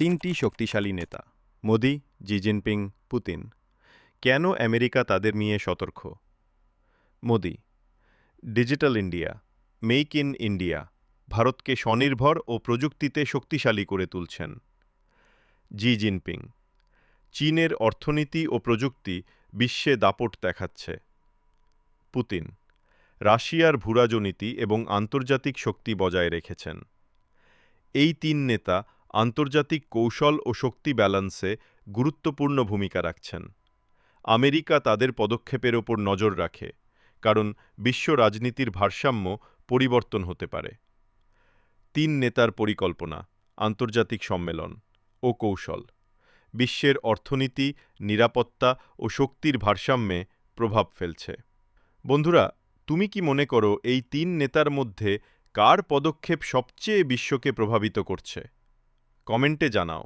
তিনটি শক্তিশালী নেতা, মোদি, জি জিনপিং, পুতিন। কেন আমেরিকা তাদের নিয়ে সতর্ক? Modi, digital India, make in India, ভারতকে স্বনির্ভর ও প্রযুক্তিতে শক্তিশালী করে তুলছেন। জি জিনপিং, চীনের অর্থনীতি ও প্রযুক্তি বিশ্বে দাপট দেখাচ্ছে। পুতিন, রাশিয়ার ভূরাজনীতি এবং আন্তর্জাতিক শক্তি বজায় রেখেছেন। এই তিন নেতা আন্তর্জাতিক কৌশল ও শক্তি ব্যালান্সে গুরুত্বপূর্ণ ভূমিকা রাখছেন। আমেরিকা তাদের পদক্ষেপের ওপর নজর রাখে, কারণ বিশ্ব রাজনীতির ভারসাম্য পরিবর্তন হতে পারে। তিন নেতার পরিকল্পনা, আন্তর্জাতিক সম্মেলন ও কৌশল, বিশ্বের অর্থনীতি, নিরাপত্তা ও শক্তির ভারসাম্যে প্রভাব ফেলছে। বন্ধুরা, তুমি কি মনে করো এই তিন নেতার মধ্যে কার পদক্ষেপ সবচেয়ে বিশ্বকে প্রভাবিত করছে? কমেন্টে জানাও